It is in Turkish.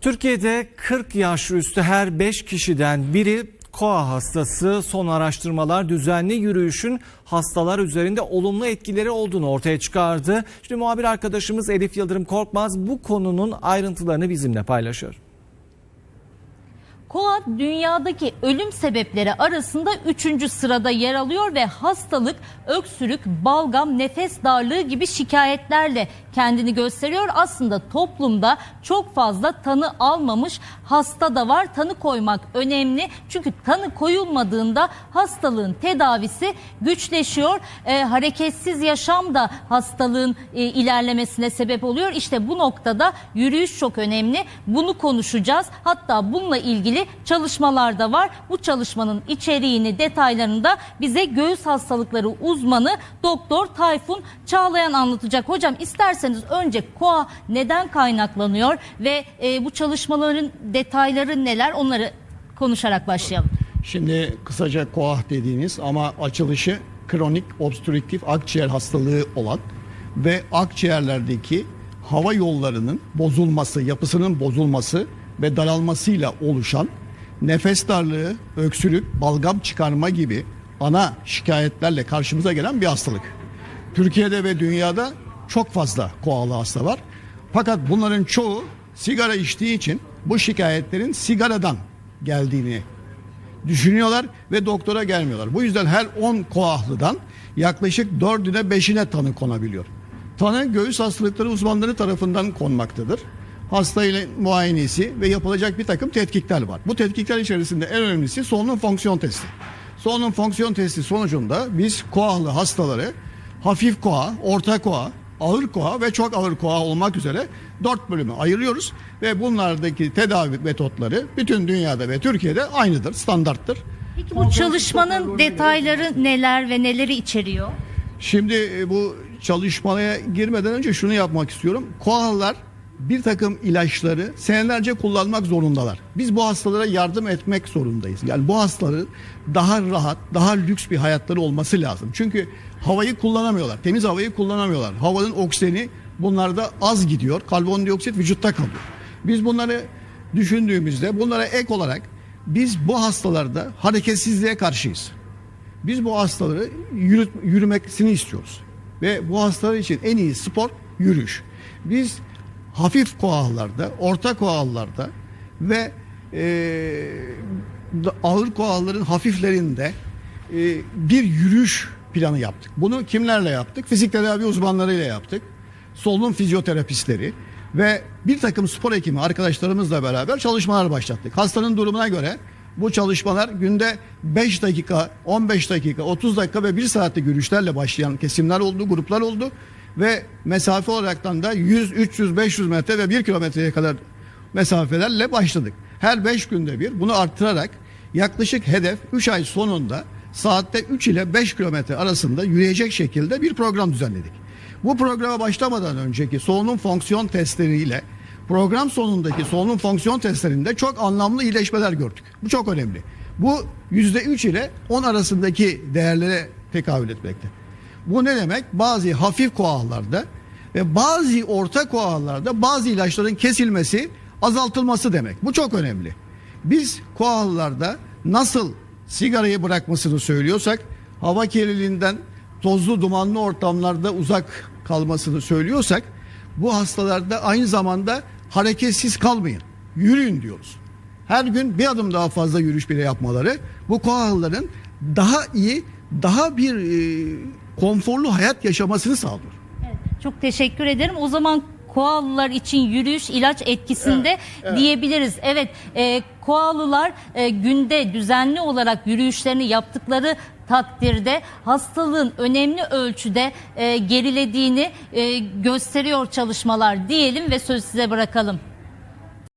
Türkiye'de 40 yaş üstü her 5 kişiden biri koa hastası. Son araştırmalar düzenli yürüyüşün hastalar üzerinde olumlu etkileri olduğunu ortaya çıkardı. Şimdi muhabir arkadaşımız Elif Yıldırım Korkmaz bu konunun ayrıntılarını bizimle paylaşıyor. Koa dünyadaki ölüm sebepleri arasında 3. sırada yer alıyor ve hastalık öksürük, balgam, nefes darlığı gibi şikayetlerle kendini gösteriyor. Aslında toplumda çok fazla tanı almamış hasta da var. Tanı koymak önemli çünkü tanı koyulmadığında hastalığın tedavisi güçleşiyor. Ee, hareketsiz yaşam da hastalığın e, ilerlemesine sebep oluyor. İşte bu noktada yürüyüş çok önemli. Bunu konuşacağız. Hatta bununla ilgili çalışmalar da var. Bu çalışmanın içeriğini, detaylarını da bize göğüs hastalıkları uzmanı Doktor Tayfun Çağlayan anlatacak. Hocam isterseniz önce KOA neden kaynaklanıyor ve e, bu çalışmaların detayları neler onları konuşarak başlayalım. Şimdi kısaca koah dediğiniz ama açılışı kronik obstrüktif akciğer hastalığı olan ve akciğerlerdeki hava yollarının bozulması, yapısının bozulması ve daralmasıyla oluşan nefes darlığı, öksürük, balgam çıkarma gibi ana şikayetlerle karşımıza gelen bir hastalık. Türkiye'de ve dünyada çok fazla koalı hasta var. Fakat bunların çoğu sigara içtiği için bu şikayetlerin sigaradan geldiğini düşünüyorlar ve doktora gelmiyorlar. Bu yüzden her 10 koahlıdan yaklaşık 4'üne 5'ine tanı konabiliyor. Tanı göğüs hastalıkları uzmanları tarafından konmaktadır. Hasta ile muayenesi ve yapılacak bir takım tetkikler var. Bu tetkikler içerisinde en önemlisi solunum fonksiyon testi. Solunum fonksiyon testi sonucunda biz koahlı hastaları hafif koa, orta koa, ağır koa ve çok ağır koa olmak üzere dört bölüme ayırıyoruz ve bunlardaki tedavi metotları bütün dünyada ve Türkiye'de aynıdır, standarttır. Peki bu çalışmanın detayları neler ve neleri içeriyor? Şimdi e, bu çalışmaya girmeden önce şunu yapmak istiyorum. Koalalar bir takım ilaçları senelerce kullanmak zorundalar. Biz bu hastalara yardım etmek zorundayız. Yani bu hastaların daha rahat, daha lüks bir hayatları olması lazım. Çünkü havayı kullanamıyorlar. Temiz havayı kullanamıyorlar. Havanın oksijeni bunlarda az gidiyor. Karbondioksit vücutta kalıyor. Biz bunları düşündüğümüzde bunlara ek olarak biz bu hastalarda hareketsizliğe karşıyız. Biz bu hastaları yürüt, yürümesini istiyoruz. Ve bu hastalar için en iyi spor yürüyüş. Biz hafif koallarda, orta koallarda ve e, ağır koalların hafiflerinde e, bir yürüyüş planı yaptık. Bunu kimlerle yaptık? Fizik tedavi uzmanlarıyla yaptık. Solunum fizyoterapistleri ve bir takım spor hekimi arkadaşlarımızla beraber çalışmalar başlattık. Hastanın durumuna göre bu çalışmalar günde 5 dakika, 15 dakika, 30 dakika ve 1 saatlik yürüyüşlerle başlayan kesimler oldu, gruplar oldu. Ve mesafe olaraktan da 100, 300, 500 metre ve 1 kilometreye kadar mesafelerle başladık. Her 5 günde bir bunu arttırarak yaklaşık hedef 3 ay sonunda saatte 3 ile 5 kilometre arasında yürüyecek şekilde bir program düzenledik. Bu programa başlamadan önceki solunum fonksiyon testleriyle program sonundaki solunum fonksiyon testlerinde çok anlamlı iyileşmeler gördük. Bu çok önemli. Bu %3 ile 10 arasındaki değerlere tekabül etmekte. Bu ne demek? Bazı hafif koalarda ve bazı orta koalarda bazı ilaçların kesilmesi, azaltılması demek. Bu çok önemli. Biz koalarda nasıl sigarayı bırakmasını söylüyorsak, hava kirliliğinden tozlu dumanlı ortamlarda uzak kalmasını söylüyorsak, bu hastalarda aynı zamanda hareketsiz kalmayın. Yürüyün diyoruz. Her gün bir adım daha fazla yürüyüş bile yapmaları bu koalıların daha iyi, daha bir e, konforlu hayat yaşamasını sağlıyor. Evet, çok teşekkür ederim. O zaman koalılar için yürüyüş ilaç etkisinde Evet, evet. diyebiliriz. Evet, e, koalılar e, günde düzenli olarak yürüyüşlerini yaptıkları takdirde hastalığın önemli ölçüde e, gerilediğini e, gösteriyor çalışmalar diyelim ve söz size bırakalım.